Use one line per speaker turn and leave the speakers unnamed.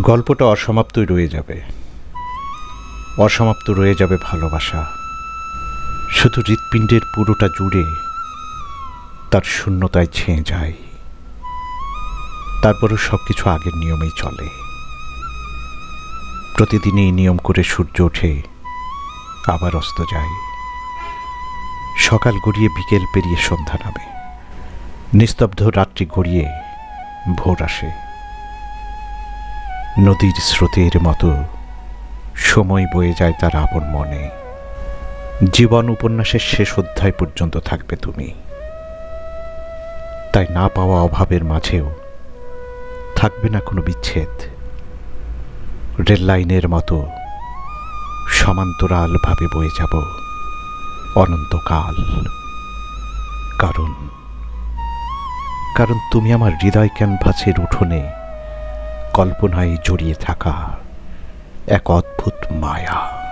গল্পটা অসমাপ্তই রয়ে যাবে। অসমাপ্ত রয়ে যাবে ভালোবাসা। শুধু হৃৎপিণ্ডের পুরোটা জুড়ে তার শূন্যতায় ছেয়ে যায়। তারপরও সব কিছু আগের নিয়মেই চলে। প্রতিদিনই নিয়ম করে সূর্য ওঠে, আবার অস্ত যায়। সকাল গড়িয়ে বিকেল পেরিয়ে সন্ধ্যা নামে। নিস্তব্ধ রাত্রি গড়িয়ে ভোর আসে। নদীর স্রোতের মতো সময় বয়ে যায় তার আপন মনে। জীবন উপন্যাসের শেষ অধ্যায় পর্যন্ত থাকবে তুমি। তাই না পাওয়া অভাবের মাঝেও থাকবে না কোনো বিচ্ছেদ। রেল লাইনের মতো সমান্তরালভাবে বয়ে যাব অনন্তকাল। কারণ কারণ তুমি আমার হৃদয় ক্যানভাসের উঠোনে কল্পনায় জড়িয়ে থাকা এক অদ্ভুত মায়া।